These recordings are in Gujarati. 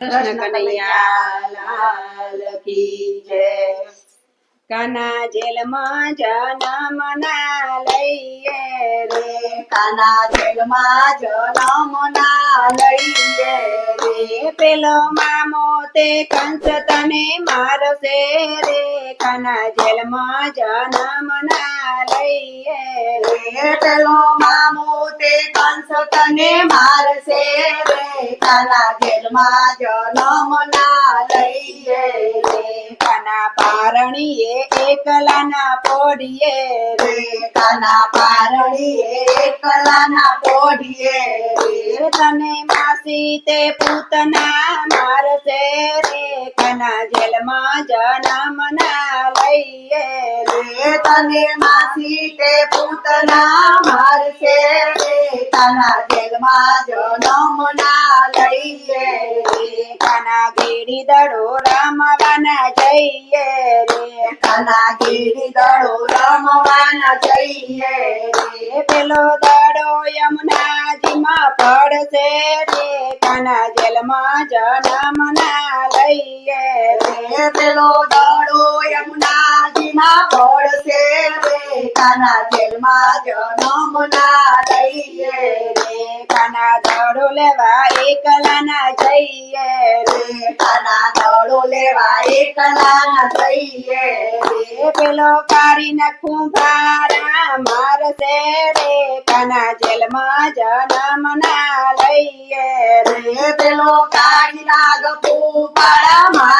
કૃષ્ણ કનૈયાલાલ કી જય. કાના જેલમાં જન્મ ના લઈએ રે. કાના જેલમાં જન્મ ના લઈએ રે. પેલો મામો તે કંસ તને મારશે રે. કાના જેલમાં જન્મ ના લઈએ રે. પેલો મામો તે કંસ તને મારશે રે. કાના જેલમાં જન્મ ના લઈએ રે. કાના પારણીએ એકલા પોડીએ રે કાના પારણીએ એકલા ના પોઢીએ રે તને માસી તે પૂતના મારશે રે કાના જેલમાં જન્મ ના લઈએ રે. તને માસી તે પૂતના મારશે. કાના જેલમાં જન્મ ના લઈએ રે કાના દડો રમવાના જઈએ રે કાના ગીરી દડો રમવાના જઈએ રે પેલો દડો યમુનાજીમાં પડશે રે કાના જેલમાં જન્મ ના લઈએ રે, પેલો દડો યમુનાજીમાં પડશે રે. પેલો કારી નાખું ભારા મારશે રે. કાના જેલમાં જન્મ ના લઈએ રે. પેલો કાળી નાગ ફૂપાડા મારશે રે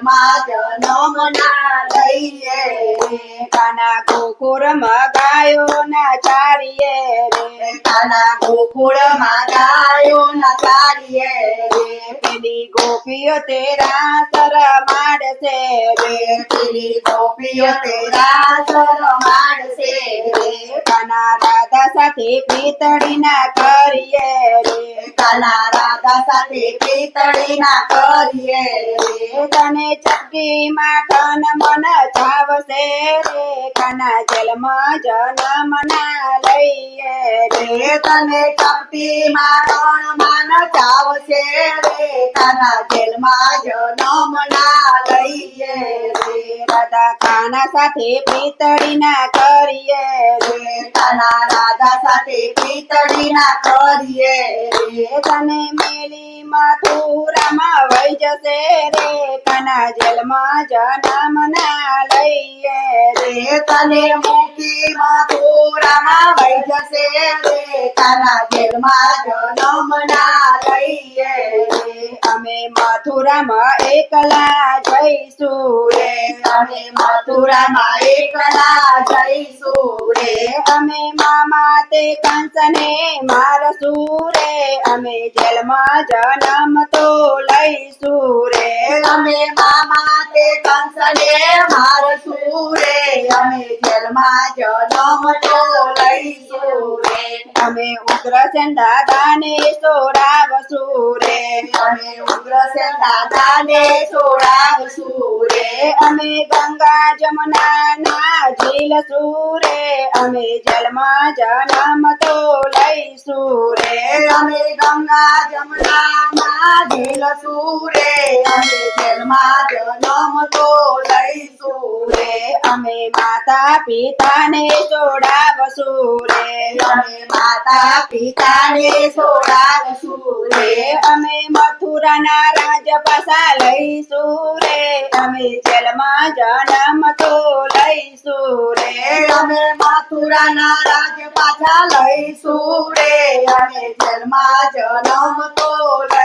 કાના જન્મ ના લઈએ કાના કુકુર મગાયો ના ચારીએ રે કાના ગોકુળમાં ગાયો ના ચાલીએ રે પેલી ગોપીઓ તેરા સર માડશે રે પેલી ગોપીઓ તેરા સર માડશે રે કાના રાધા સાથે પીતળી ના કરીએ રે. કાના રાધા સાથે પિતળી ના કરીએ રે. તને ચક્કી માખન મન ચાવશે રે. કાના જન્મ ના લઈએ રે. તને માં મારણ મન ચાવશે રે. કાના જન્મ ના લઈએ રાધા કાના સાથે પીતળી ના કરીએ રે. કાના રાધા સાથે પિતળી ના કરીએ રે. તને મેલી મથુરામાં વહી જશે રે. કાના જેલમાં જન્મ ના લઈએ રે. તને મૂકી મથુરામાં વહી જશે રે. કાના જેલમાં જન્મ ના લઈએ રે. અમે મથુરામાં એકલા જઈશું રે. અમે મથુરામાં એકલા જઈશું રે. અમે મામા તે કંસને મારશું રે. અમે જેલમાં જન્મ તો લઈશું રે. અમે મામા તે કંસને મારશું રે. અમે જેલમાં જન્મ તો લઈશું રે. અમે ઉગ્રસેન દાદાને સોડાવશું રે. અમે ઉગ્રસેન દાદાને છોડાવશું અમે ગંગા જમના ના ઝીલશું રે અમે જલમાં જન્મ તો લઈશું રે અમે ગંગા જમનામાં જીલ સુરે. અમે જલમાં જન્મ તો લઈશું અમે માતા પિતાને સોડાવશું રે. અમે માતા પિતાને છોડાવશું રે. અમે મથુરાના રાજ પાસા લઈશું રે. અમે જેલમાં જન્મ તો લઈશું રે. અમે મથુરાના રાજ પાછા લઈશું રે. અમે જેલમાં જન્મ તો